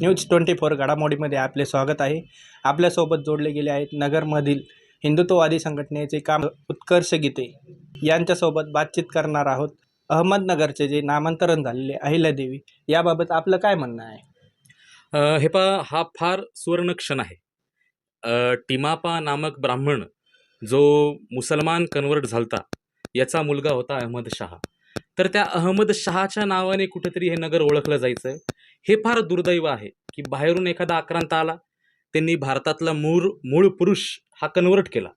News twenty four घडामोडीमध्ये आपले स्वागत आहे. आपल्यासोबत जोडले गेले आहेत नगरमधील हिंदुत्ववादी संघटनेचे काम उत्कर्ष गीते. यांच्यासोबत बातचीत करणार आहोत अहमदनगरचे जे नामांतरण झालेले अहिल्यादेवी. याबाबत आपलं काय म्हणणं आहे? हे पा हा फार सुवर्ण क्षण आहे. टिमापा नामक ब्राह्मण जो मुसलमान कन्वर्ट झालता याचा मुलगा होता अहमद शहा. तर त्या अहमद शहाच्या नावाने कुठेतरी हे नगर ओळखलं जायचं हे फार दुर्दैव आहे की बाहेरून एखादा आक्रांत आला त्यांनी भारतातला मूळ मूळ पुरुष हा कन्वर्ट केला.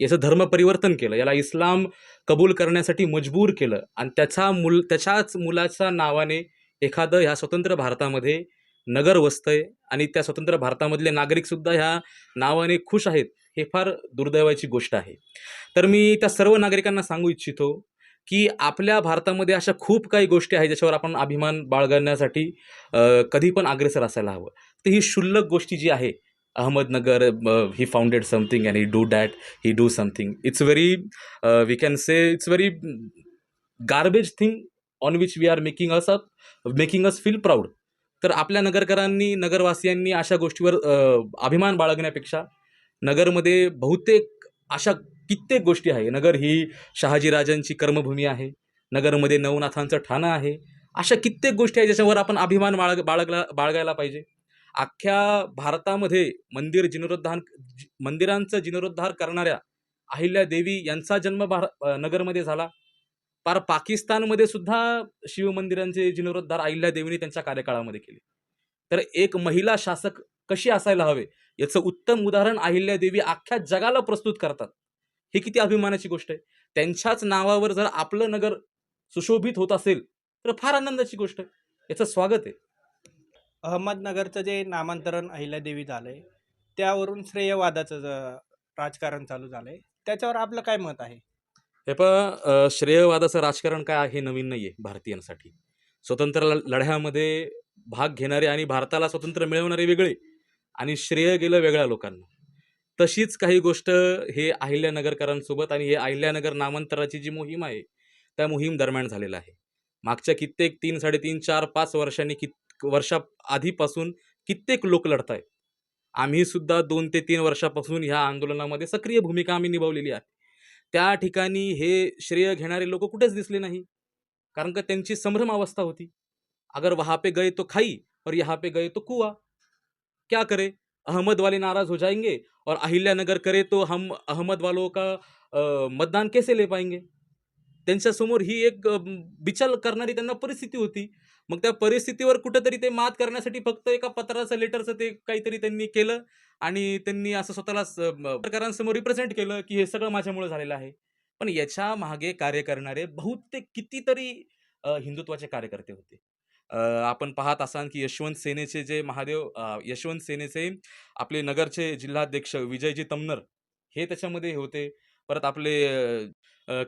याचं धर्म परिवर्तन केलं. याला इस्लाम कबूल करण्यासाठी मजबूर केलं. आणि त्याचा मुल त्याच्याच मुलाच्या नावाने एखादं ह्या स्वतंत्र भारतामध्ये नगर वसतंय आणि त्या स्वतंत्र भारतामधले नागरिकसुद्धा ह्या नावाने खुश आहेत हे फार दुर्दैवाची गोष्ट आहे. तर मी त्या सर्व नागरिकांना सांगू इच्छितो की आपल्या भारतामध्ये अशा खूप काही गोष्टी आहेत ज्याच्यावर आपण अभिमान बाळगण्यासाठी कधी पण अग्रेसर असायला हवं. तर ही क्षुल्लक गोष्टी जी आहे Ahmednagar he founded something and he do that he do something it's very we can say it's very garbage thing on which we are making us up making us feel proud तर आपल्या नगरकरांनी नगरवासियांनी अशा गोष्टीवर अभिमान बाळगण्यापेक्षा नगरमध्ये बहुतेक अशा कित्येक गोष्टी आहे. नगर ही शहाजीराजांची कर्मभूमी आहे. नगरमध्ये नवनाथांचं ठाणं आहे. अशा कित्येक गोष्टी आहेत ज्याच्यावर आपण अभिमान बाळग बाळगला बाळगायला पाहिजे. अख्ख्या भारतामध्ये मंदिर जीर्णोद्धार मंदिरांचं जीर्णोद्धार करणाऱ्या अहिल्या देवी यांचा जन्म भार नगरमध्ये झाला. पार पाकिस्तानमध्ये सुद्धा शिवमंदिरांचे जीर्णोद्धार अहिल्या देवीने त्यांच्या कार्यकाळामध्ये केले. तर एक महिला शासक कशी असायला हवे? याचं उत्तम उदाहरण अहिल्या देवी अख्ख्या जगाला प्रस्तुत करतात. ही किती अभिमानाची गोष्ट आहे. त्यांच्याच नावावर जर आपलं नगर सुशोभित होत असेल तर फार आनंदाची गोष्ट आहे. याचं स्वागत आहे. अहमदनगरचं जे नामांतरण अहिल्यादेवी झालं आहे त्यावरून श्रेयवादाचं ज- राजकारण चालू झालं आहे त्याच्यावर आपलं काय मत आहे? हे पण श्रेयवादाचं राजकारण काय आहे हे नवीन नाही आहे भारतीयांसाठी. स्वतंत्र लढ्यामध्ये भाग घेणारे आणि भारताला स्वतंत्र मिळवणारे वेगळे आणि श्रेय गेलं वेगळ्या लोकांना. तशीच काही गोष्ट हे अहिल्यानगरकरांसोबत आणि हे अहिल्यानगर नामांतराची जी मोहीम आहे त्या मोहीम दरम्यान झालेलं आहे. मागच्या कित्येक तीन साडेतीन चार पाच वर्षांनी कित वर्षा आधीपासून कित्येक लोक लढत आहेत आम्ही सुद्धा दोन ते तीन वर्षापासून ह्या आंदोलनामध्ये सक्रिय भूमिका आम्ही निभावलेली आहे. त्या ठिकाणी हे श्रेय घेणारे लोक कुठेच दिसले नाही. कारण का त्यांची संभ्रम अवस्था होती. अगर वहाँ पे गए तो खाई और यहाँ पे गए तो कुवा क्या करे? अहमद वाले नाराज हो जाएंगे और अहिल्यानगर करे तो हम अहमद वालों का मतदान कैसे ले पाएंगे? त्यांच्यासमोर ही एक बिचाल करणारी त्यांना परिस्थिती होती. मग त्या परिस्थितीवर कुठंतरी ते मात करण्यासाठी फक्त एका पत्राचं लेटरचं ते काहीतरी त्यांनी केलं आणि त्यांनी असं स्वतःला स- पत्रकारांसमोर रिप्रेझेंट केलं की हे सगळं माझ्यामुळे झालेलं आहे. पण याच्या मागे कार्य करणारे बहुतेक कितीतरी हिंदुत्वाचे कार्यकर्ते होते. आपण पाहत असाल की यशवंत सेनेचे जे महादेव यशवंत सेनेचे आपले नगरचे जिल्हाध्यक्ष विजयजी तमनर हे त्याच्यामध्ये होते. परत आपले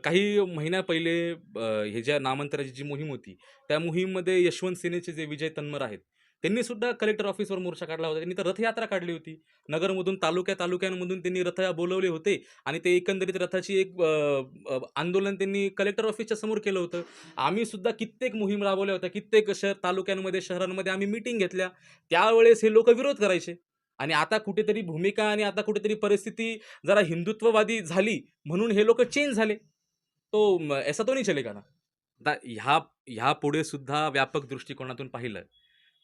काही महिन्या पहिले हे ज्या नामांतराची जी मोहीम होती त्या मोहीममध्ये यशवंत सेनेचे जे विजय तन्मर आहेत त्यांनी सुद्धा कलेक्टर ऑफिसवर मोर्चा काढला होता. त्यांनी तर रथयात्रा काढली होती. नगरमधून तालुक्या तालुक्यांमधून त्यांनी रथ बोलवले होते आणि ते एकंदरीत रथाची एक आंदोलन त्यांनी कलेक्टर ऑफिसच्या समोर केलं होतं. आम्ही सुद्धा कित्येक मोहीम राबवल्या होत्या. कित्येक शहर तालुक्यांमध्ये शहरांमध्ये आम्ही मिटिंग घेतल्या. त्यावेळेस हे लोक विरोध करायचे. आणि आता कुठेतरी भूमिका आणि आता कुठेतरी परिस्थिती जरा हिंदुत्ववादी झाली म्हणून हे लोक चेंज झाले. तो ऐसा तो नाही चलेगा ना. ह्या ह्या पुढे सुद्धा व्यापक दृष्टिकोनातून पाहिलं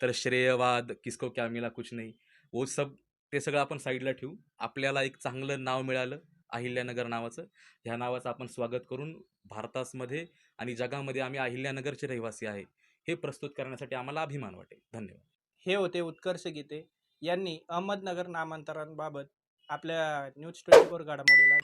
तर श्रेयवाद किसको क्या मिला कुछ नाही वो सब ते सगळं आपण साईडला ठेवू. आपल्याला एक चांगलं नाव मिळालं अहिल्यानगर नावाचं. ह्या नावाचं आपण स्वागत करून भारतामध्ये आणि जगामध्ये आम्ही अहिल्यानगरचे रहिवासी आहे हे प्रस्तुत करण्यासाठी आम्हाला अभिमान वाटेल. धन्यवाद. हे होते उत्कर्ष गीते. यांनी अहमदनगर नामांतरांबाबत आपल्या न्यूज ट्वेंटी फोर घडामोडीला